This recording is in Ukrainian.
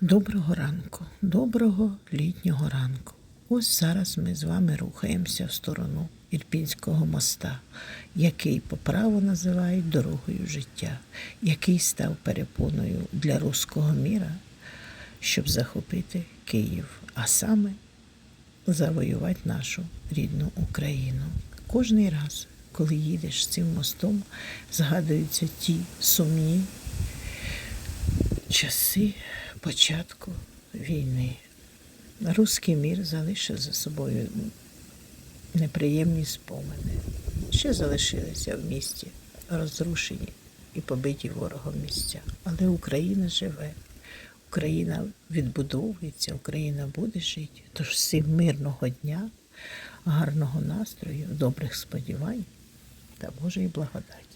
Доброго ранку, доброго літнього ранку. Ось зараз ми з вами рухаємося в сторону Ірпінського моста, який по праву називають дорогою життя, який став перепоною для руського міра, щоб захопити Київ, а саме завоювати нашу рідну Україну. Кожний раз, коли їдеш цим мостом, згадуються ті сумні часи початку війни. Руський мір залишив за собою неприємні спомини. Ще залишилися в місті розрушені і побиті ворогом місця. Але Україна живе, Україна відбудовується, Україна буде жити. Тож всім мирного дня, гарного настрою, добрих сподівань та Божої благодаті.